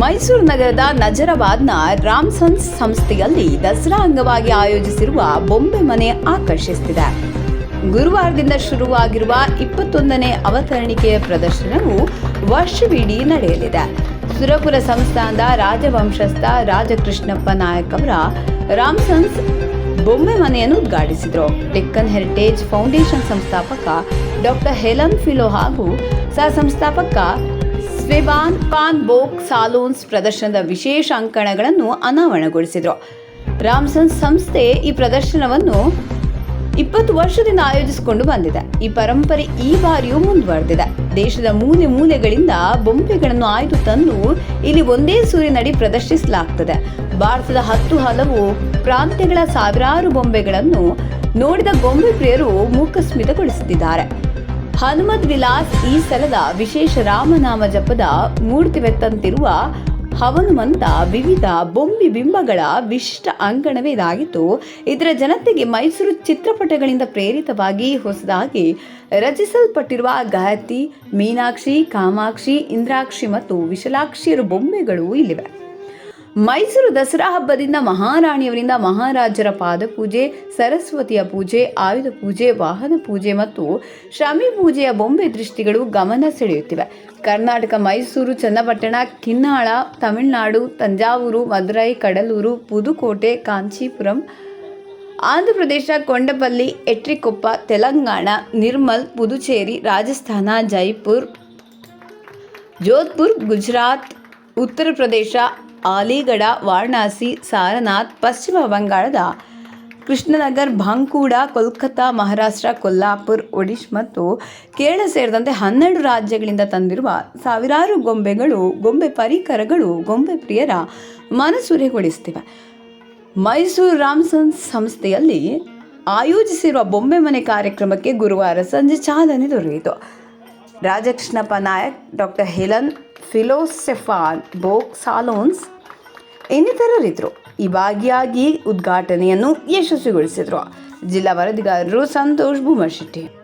ಮೈಸೂರು ನಗರದ ನಜರಬಾದ್ನ ರಾಮ್ಸನ್ಸ್ ಸಂಸ್ಥೆಯಲ್ಲಿ ದಸರಾ ಅಂಗವಾಗಿ ಆಯೋಜಿಸಿರುವ ಬೊಂಬೆ ಮನೆ ಆಕರ್ಷಿಸುತ್ತಿದೆ. ಗುರುವಾರದಿಂದ ಶುರುವಾಗಿರುವ ಇಪ್ಪತ್ತೊಂದನೇ ಅವತರಣಿಕೆಯ ಪ್ರದರ್ಶನವು ವರ್ಷವಿಡೀ ನಡೆಯಲಿದೆ. ಸುರಪುರ ಸಂಸ್ಥಾನದ ರಾಜವಂಶಸ್ಥ ರಾಜಕೃಷ್ಣಪ್ಪ ನಾಯಕ್ ಅವರ ರಾಮ್ಸನ್ಸ್ ಬೊಂಬೆ ಮನೆಯನ್ನು ಉದ್ಘಾಟಿಸಿದರು. ಡೆಕ್ಕನ್ ಹೆರಿಟೇಜ್ ಫೌಂಡೇಶನ್ ಸಂಸ್ಥಾಪಕ ಡಾಕ್ಟರ್ ಹೆಲನ್ ಫಿಲೋ ಹಾಗೂ ಸಹ ಸಂಸ್ಥಾಪಕ ಸ್ವೆಬಾನ್ ಪಾನ್ ಬೋಕ್ ಸಾಲೋನ್ಸ್ ಪ್ರದರ್ಶನದ ವಿಶೇಷ ಅಂಕಣಗಳನ್ನು ಅನಾವರಣಗೊಳಿಸಿದರು. ರಾಮ್ಸನ್ ಸಂಸ್ಥೆ ಈ ಪ್ರದರ್ಶನವನ್ನು ಇಪ್ಪತ್ತು ವರ್ಷದಿಂದ ಆಯೋಜಿಸಿಕೊಂಡು ಬಂದಿದೆ. ಈ ಪರಂಪರೆ ಈ ಬಾರಿಯೂ ಮುಂದುವರೆದಿದೆ. ದೇಶದ ಮೂಲೆ ಮೂಲೆಗಳಿಂದ ಬೊಂಬೆಗಳನ್ನು ಆಯ್ದು ತಂದು ಇಲ್ಲಿ ಒಂದೇ ಸೂರಿನಡಿ ಪ್ರದರ್ಶಿಸಲಾಗ್ತದೆ. ಭಾರತದ ಹತ್ತು ಹಲವು ಪ್ರಾಂತ್ಯಗಳ ಸಾವಿರಾರು ಬೊಂಬೆಗಳನ್ನು ನೋಡಿದ ಬೊಂಬೆ ಪ್ರಿಯರು ಮೂಕಸ್ಮಿತಗೊಳಿಸುತ್ತಿದ್ದಾರೆ ಹನುಮದ್ ವಿಲಾಸ್ ಈ ಸಲದ ವಿಶೇಷ ರಾಮನಾಮ ಜಪದ ಮೂರ್ತಿವೆತ್ತಂತಿರುವ ಹವನುಮಂತ ವಿವಿಧ ಬೊಂಬಿ ಬಿಂಬಗಳ ವಿಶಿಷ್ಟ ಅಂಗಣವೇ ಇದಾಗಿತ್ತು ಇದರ ಜನತೆಗೆ ಮೈಸೂರು ಚಿತ್ರಪಟಗಳಿಂದ ಪ್ರೇರಿತವಾಗಿ ಹೊಸದಾಗಿ ರಚಿಸಲ್ಪಟ್ಟಿರುವ ಗಾಯತಿ ಮೀನಾಕ್ಷಿ, ಕಾಮಾಕ್ಷಿ, ಇಂದ್ರಾಕ್ಷಿ ಮತ್ತು ವಿಶಲಾಕ್ಷಿಯರು ಬೊಂಬೆಗಳು ಇಲ್ಲಿವೆ. ಮೈಸೂರು ದಸರಾ ಹಬ್ಬದಿಂದ ಮಹಾರಾಣಿಯವರಿಂದ ಮಹಾರಾಜರ ಪಾದಪೂಜೆ ಸರಸ್ವತಿಯ ಪೂಜೆ, ಆಯುಧ ಪೂಜೆ, ವಾಹನ ಪೂಜೆ ಮತ್ತು ಶಮಿ ಪೂಜೆಯ ಬೊಂಬೆ ದೃಷ್ಟಿಗಳು ಗಮನ ಸೆಳೆಯುತ್ತಿವೆ. ಕರ್ನಾಟಕ ಮೈಸೂರು, ಚನ್ನಪಟ್ಟಣ, ಕಿನ್ನಾಳ, ತಮಿಳುನಾಡು, ತಂಜಾವೂರು ಮದುರೈ ಕಡಲೂರು, ಪುದುಕೋಟೆ, ಕಾಂಚೀಪುರಂ, ಆಂಧ್ರಪ್ರದೇಶ, ಕೊಂಡಪಲ್ಲಿ, ಎಟ್ರಿಕೊಪ್ಪ, ತೆಲಂಗಾಣ, ನಿರ್ಮಲ್, ಪುದುಚೇರಿ, ರಾಜಸ್ಥಾನ, ಜೈಪುರ್, ಜೋಧ್ಪುರ್, ಗುಜರಾತ್ ಉತ್ತರ ಪ್ರದೇಶ ಅಲಿಗಢ, ವಾರಣಾಸಿ, ಸಾರನಾಥ್, ಪಶ್ಚಿಮ ಬಂಗಾಳದ ಕೃಷ್ಣನಗರ್ ಬಾಂಕೂಡ ಕೋಲ್ಕತ್ತಾ, ಮಹಾರಾಷ್ಟ್ರ, ಕೊಲ್ಲಾಪುರ್, ಒಡಿಶ್ ಮತ್ತು ಕೇರಳ ಸೇರಿದಂತೆ ಹನ್ನೆರಡು ರಾಜ್ಯಗಳಿಂದ ತಂದಿರುವ ಸಾವಿರಾರು ಗೊಂಬೆಗಳು, ಗೊಂಬೆ ಪರಿಕರಗಳು, ಗೊಂಬೆ ಪ್ರಿಯರ ಮನಸೂರೆಗೊಳಿಸ್ತಿವೆ. ಮೈಸೂರು ರಾಮ್ಸನ್ ಸಂಸ್ಥೆಯಲ್ಲಿ ಆಯೋಜಿಸಿರುವ ಬೊಂಬೆ ಮನೆ ಕಾರ್ಯಕ್ರಮಕ್ಕೆ ಗುರುವಾರ ಸಂಜೆ ಚಾಲನೆ ದೊರೆಯಿತು. ರಾಜಕೃಷ್ಣಪ್ಪ ನಾಯಕ್, ಡಾಕ್ಟರ್ ಹೆಲನ್ ಫಿಲೋಸೆಫಾನ್ ಬೋಕ್ ಸಾಲೋನ್ಸ್ ಇನ್ನಿತರರಿದ್ದರು ಈ ಭಾಗಿಯಾಗಿ ಉದ್ಘಾಟನೆಯನ್ನು ಯಶಸ್ವಿಗೊಳಿಸಿದರು. ಜಿಲ್ಲಾ ವರದಿಗಾರರು ಸಂತೋಷ್ ಭೂಮಶೆಟ್ಟಿ